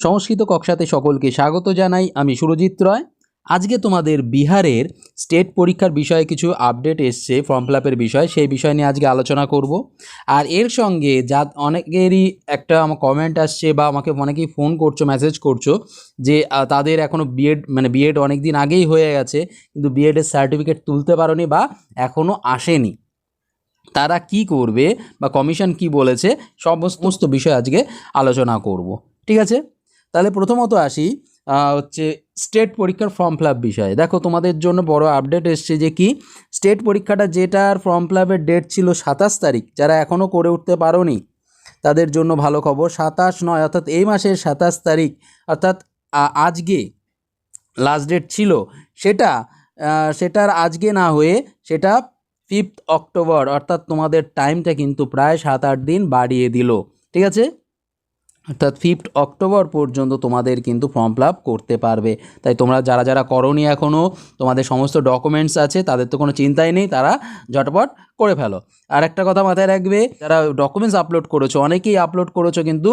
সংস্কৃত কক্ষাতে সকলকে স্বাগত জানাই আমি সুরজিৎ রয়। আজকে তোমাদের বিহারের স্টেট পরীক্ষার বিষয়ে কিছু আপডেট এসছে, ফর্ম ফিল আপের বিষয়, সেই বিষয় নিয়ে আজকে আলোচনা করব। আর এর সঙ্গে যা অনেকেরই একটা আমার কমেন্ট আসছে বা আমাকে অনেকেই ফোন করছ মেসেজ করছ যে তাদের এখনও বিএড মানে বিএড অনেক দিন আগেই হয়ে গেছে, কিন্তু বিএডের সার্টিফিকেট তুলতে পারোনি বা এখনও আসেনি। তারা কি করবে বা কমিশন কি বলেছে, সমস্ত বিষয় আজকে আলোচনা করব। ঠিক আছে? তাহলে প্রথমত আসি হচ্ছে স্টেট পরীক্ষার ফর্ম ফিল বিষয়ে। দেখো, তোমাদের জন্য বড় আপডেট এসছে যে কি স্টেট পরীক্ষাটা যেটার ফর্ম ফিল ডেট ছিল সাতাশ তারিখ, যারা এখনও করে উঠতে পারোনি, তাদের জন্য ভালো খবর। সাতাশ নয়, অর্থাৎ এই মাসের সাতাশ তারিখ, অর্থাৎ আজকে লাস্ট ডেট ছিল, সেটা সেটার আজকে না হয়ে সেটা ফিফথ অক্টোবর অর্থাৎ তোমাদের টাইমটা কিন্তু প্রায় সাত আট দিন বাড়িয়ে দিল। ঠিক আছে? অর্থাৎ ফিফথ অক্টোবর পর্যন্ত তোমাদের কিন্তু ফর্ম ফিল করতে পারবে। তাই তোমরা যারা যারা করনি এখনও তোমাদের সমস্ত ডকুমেন্টস আছে, তাদের তো কোনো চিন্তাই নেই, তারা ঝটপট করে ফেলো। আর একটা কথা মাথায় রাখবে, যারা ডকুমেন্টস আপলোড করেছ, অনেকেই আপলোড করেছ কিন্তু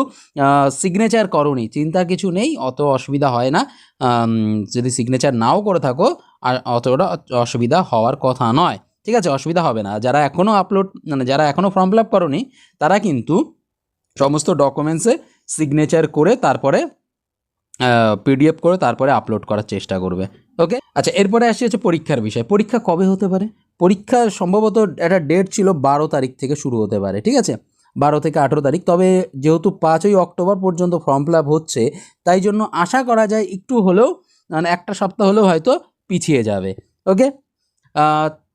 সিগনেচার করনি, চিন্তা কিছু নেই, অত অসুবিধা হয় না। যদি সিগনেচার নাও করে থাকো, আর অতটা অসুবিধা হওয়ার কথা নয়। ঠিক আছে, অসুবিধা হবে না। যারা এখনও আপলোড মানে যারা এখনও ফর্ম ফিল আপ করনি, তারা কিন্তু সমস্ত ডকুমেন্টসে সিগনেচার করে তারপরে পিডিএফ করে তারপরে আপলোড করার চেষ্টা করবে। ওকে আচ্ছা এরপরে আসি হচ্ছে পরীক্ষার বিষয়। পরীক্ষা কবে হতে পারে? পরীক্ষা সম্ভবত একটা ডেট ছিল বারো তারিখ থেকে শুরু হতে পারে, ঠিক আছে? বারো থেকে আঠেরো তারিখ। তবে যেহেতু পাঁচই অক্টোবর পর্যন্ত ফর্ম ফিল হচ্ছে, তাই জন্য আশা করা যায় একটু হলেও মানে একটা সপ্তাহ হলেও হয়তো পিছিয়ে যাবে। ওকে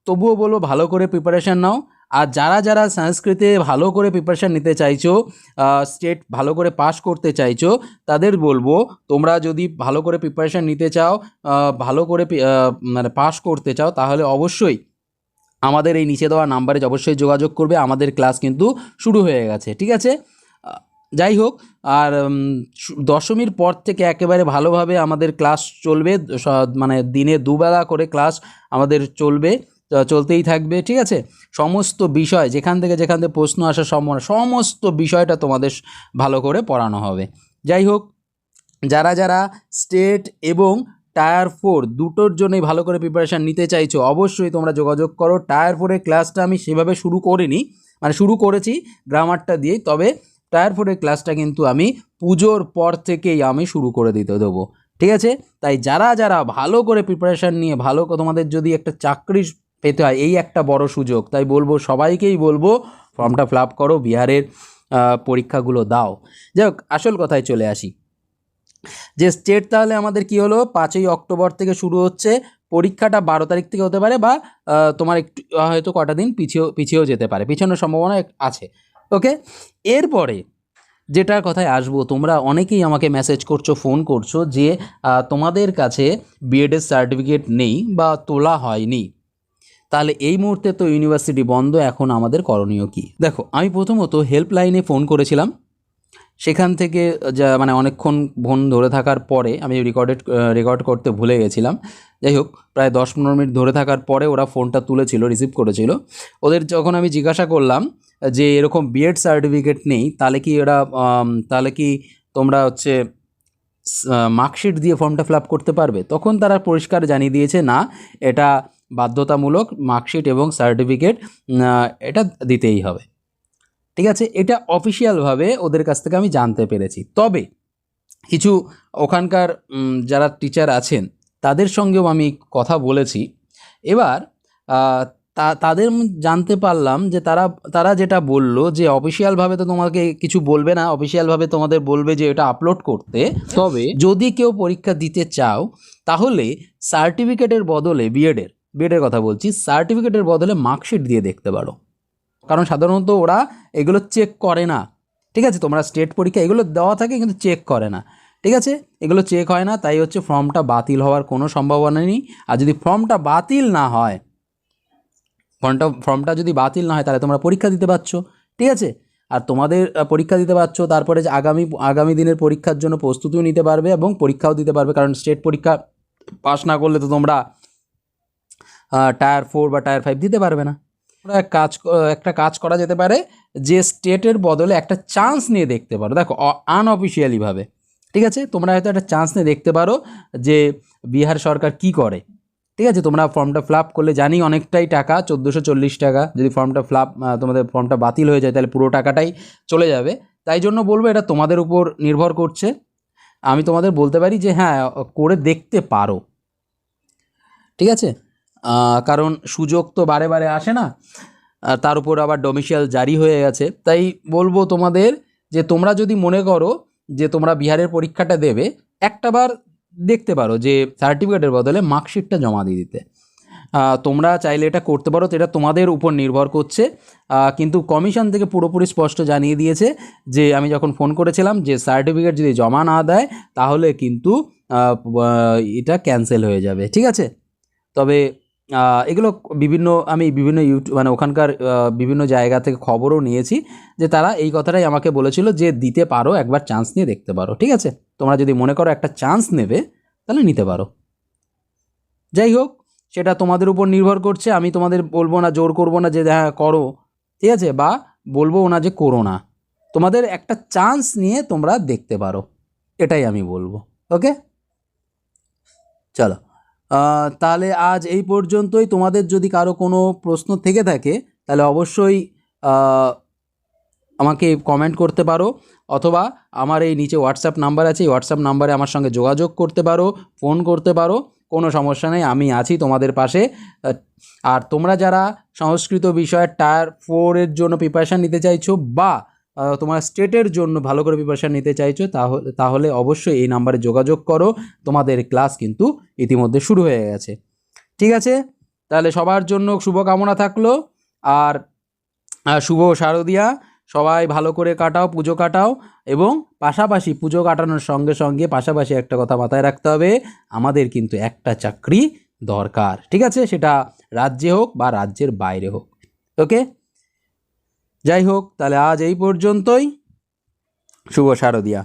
তবুও বলব ভালো করে প্রিপারেশান নাও। আর যারা যারা সংস্কৃতে ভালো করে প্রিপারেশান নিতে চাইছো স্টেট ভালো করে পাস করতে চাইছো, তাদের বলব, তোমরা যদি ভালো করে প্রিপারেশান নিতে চাও ভালো করে মানে পাস করতে চাও, তাহলে অবশ্যই আমাদের এই নিচে দেওয়া নাম্বারে অবশ্যই যোগাযোগ করবে, আমাদের ক্লাস কিন্তু শুরু হয়ে গেছে, ঠিক আছে? যাই হোক, আর দশমীর পর থেকে একেবারে ভালোভাবে আমাদের ক্লাস চলবে মানে দিনে দুবেলা করে ক্লাস আমাদের চলবে। চলতেই থাকবে, ঠিক আছে? সমস্ত বিষয়, যেখান থেকে যেখান থেকে প্রশ্ন আসার সম্ভাবনা, সমস্ত বিষয়টা তোমাদের ভালো করে পড়ানো হবে। যাই হোক, যারা যারা স্টেট এবং টায়ার ফোর দুটোর জন্যই ভালো করে প্রিপারেশান নিতে চাইছো, অবশ্যই তোমরা যোগাযোগ করো। টায়ার ফোরের ক্লাসটা আমি সেভাবে শুরু করিনি মানে শুরু করেছি গ্রামারটা দিয়েই, তবে টায়ার ফোরের ক্লাসটা কিন্তু আমি পুজোর পর থেকেই আমি শুরু করে দিতে দেবো, ঠিক আছে? তাই যারা যারা ভালো করে প্রিপারেশান নিয়ে, ভালো তোমাদের যদি একটা চাকরি পেতে হয়। এই একটা বড় সুযোগ। তাই বলব, সবাইকেই বলব, ফর্মটা ফিল আপ করো, বিহারের পরীক্ষাগুলো দাও। যাই হোক, আসল কথায় চলে আসি। যে স্টেট তাহলে আমাদের কি হলো? পাঁচই অক্টোবর থেকে শুরু হচ্ছে। পরীক্ষাটা বারো তারিখ থেকে হতে পারে বা তোমার একটু হয়তো কটা দিন পিছিয়েও পিছিয়েও যেতে পারে। পিছানোর সম্ভাবনা আছে। ওকে এরপরে যেটার কথায় আসব, তোমরা অনেকেই আমাকে মেসেজ করছ ফোন করছ যে তোমাদের কাছে বিএডের সার্টিফিকেট নেই বা তোলা হয়নি। তাহলে এই মুহূর্তে তো ইউনিভার্সিটি বন্ধ, এখন আমাদের করণীয় কি? দেখো, আমি প্রথমত হেল্পলাইনে ফোন করেছিলাম। সেখান থেকে যা মানে অনেকক্ষণ ফোন ধরে থাকার পরে আমি রেকর্ডেড রেকর্ড করতে ভুলে গেছিলাম। যাই হোক, প্রায় দশ পনেরো মিনিট ধরে থাকার পরে ওরা ফোনটা তুলেছিল রিসিভ করেছিল। ওদের যখন আমি জিজ্ঞাসা করলাম যে, এরকম বিএড সার্টিফিকেট নেই, তাহলে কি ওরা তাহলে কি তোমরা হচ্ছে মার্কশিট দিয়ে ফর্মটা ফিল করতে পারবে? তখন তারা পরিষ্কার জানিয়ে দিয়েছে, না, এটা বাধ্যতামূলক মার্কশিট এবং সার্টিফিকেট এটা দিতেই হবে। ঠিক আছে? এটা অফিসিয়ালভাবে ওদের কাছ থেকে আমি জানতে পেরেছি। তবে কিছু ওখানকার যারা টিচার আছেন, তাদের সঙ্গেও আমি কথা বলেছি। এবার তা, তাদের জানতে পারলাম যে তারা তারা যেটা বলল যে অফিসিয়ালভাবে তো তোমাকে কিছু বলবে না, অফিসিয়ালভাবে তোমাদের বলবে যে এটা আপলোড করতে। তবে যদি কেউ পরীক্ষা দিতে চাও, তাহলে সার্টিফিকেটের বদলে বিএডের বিএডের কথা বলছি সার্টিফিকেটের বদলে মার্কশিট দিয়ে দেখতে পারো। কারণ সাধারণত ওরা এগুলো চেক করে না। ঠিক আছে, তোমরা স্টেট পরীক্ষা, এগুলো দেওয়া থাকে কিন্তু চেক করে না। ঠিক আছে, এগুলো চেক হয় না, তাই হচ্ছে ফর্মটা বাতিল হওয়ার কোনো সম্ভাবনা নেই। আর যদি ফর্মটা বাতিল না হয় ফর্মটা ফর্মটা যদি বাতিল না হয়, তাহলে তোমরা পরীক্ষা দিতে পারছ। ঠিক আছে, আর তোমাদের পরীক্ষা দিতে পারছ, তারপরে যে আগামী আগামী দিনের পরীক্ষার জন্য প্রস্তুতিও নিতে পারবে এবং পরীক্ষাও দিতে পারবে। কারণ স্টেট পরীক্ষা পাশ না করলে তো তোমরা টায়ার ফোর বা টায়ার ফাইভ দিতে পারবে না। তোমরা এক কাজ একটা কাজ করা যেতে পারে যে স্টেটের বদলে একটা চান্স নিয়ে দেখতে পারো। দেখো আনঅফিসিয়ালিভাবে ঠিক আছে? তোমরা হয়তো একটা চান্স নিয়ে দেখতে পারো যে বিহার সরকার কি করে। ঠিক আছে? তোমরা ফর্মটা ফিল করলে জানি অনেকটাই টাকা, চোদ্দোশো চল্লিশ টাকা। যদি ফর্মটা ফিল তোমাদের ফর্মটা বাতিল হয়ে যায়, তাহলে পুরো টাকাটাই চলে যাবে। তাই জন্য বলব, এটা তোমাদের উপর নির্ভর করছে। আমি তোমাদের বলতে পারি যে হ্যাঁ করে দেখতে পারো। ঠিক আছে? কারণ সুযোগ তো বারে বারে আসে না তার উপর আবার ডোমিশিয়াল জারি হয়ে গেছে। তাই বলব তোমাদের যে তোমরা যদি মনে করো যে তোমরা বিহারের পরীক্ষাটা দেবে একটাবার দেখতে পারো যে সার্টিফিকেটের বদলে মার্কশিটটা জমা দিয়ে দিতে। তোমরা চাইলে এটা করতে পারো এটা তোমাদের উপর নির্ভর করছে। কিন্তু কমিশন থেকে পুরোপুরি স্পষ্ট জানিয়ে দিয়েছে যে, আমি যখন ফোন করেছিলাম যে সার্টিফিকেট যদি জমা না দেয়, তাহলে কিন্তু এটা ক্যান্সেল হয়ে যাবে, ঠিক আছে? তবে এগুলো বিভিন্ন, আমি বিভিন্ন ইউটিউব মানে ওখানকার বিভিন্ন জায়গা থেকে খবরও নিয়েছি যে তারা এই কথাটাই আমাকে বলেছিল যে দিতে পারো, একবার চান্স নিয়ে দেখতে পারো, ঠিক আছে? তোমরা যদি মনে করো একটা চান্স নেবে, তাহলে নিতে পারো। যাই হোক, সেটা তোমাদের উপর নির্ভর করছে, আমি তোমাদের বলব না, জোর করব না যে হ্যাঁ করো, ঠিক আছে? বা বলব না যে করো না। তোমাদের একটা চান্স নিয়ে তোমরা দেখতে পারো, এটাই আমি বলব ওকে চলো। তাহলে আজ এই পর্যন্তই। তোমাদের যদি কারও কোনো প্রশ্ন থেকে থাকে, তাহলে অবশ্যই আমাকে কমেন্ট করতে পারো। অথবা আমার এই নিচে হোয়াটসঅ্যাপ নাম্বার আছে, এই হোয়াটসঅ্যাপ নাম্বারে আমার সঙ্গে যোগাযোগ করতে পারো ফোন করতে পারো, কোনো সমস্যা নেই, আমি আছি তোমাদের পাশে। আর তোমরা যারা সংস্কৃত বিষয়ের টায়ার ফোরের জন্য প্রিপারেশান নিতে চাইছো বা তোমার স্টেটের জন্য ভালো করে প্রিপারেশান নিতে চাইছো, তাহলে তাহলে অবশ্যই এই নাম্বারে যোগাযোগ করো। তোমাদের ক্লাস কিন্তু ইতিমধ্যে শুরু হয়ে গেছে। ঠিক আছে? তাহলে সবার জন্য শুভকামনা থাকল। আর শুভ শারদিয়া। সবাই ভালো করে কাটাও, পুজো কাটাও এবং পাশাপাশি পুজো কাটানোর সঙ্গে সঙ্গে পাশাপাশি একটা কথা মাথায় রাখতে হবে, আমাদের কিন্তু একটা চাকরি দরকার। ঠিক আছে? সেটা রাজ্যে হোক বা রাজ্যের বাইরে হোক। ওকে যাই হোক তাহলে আজ এই পর্যন্তই। শুভ শারদিয়া।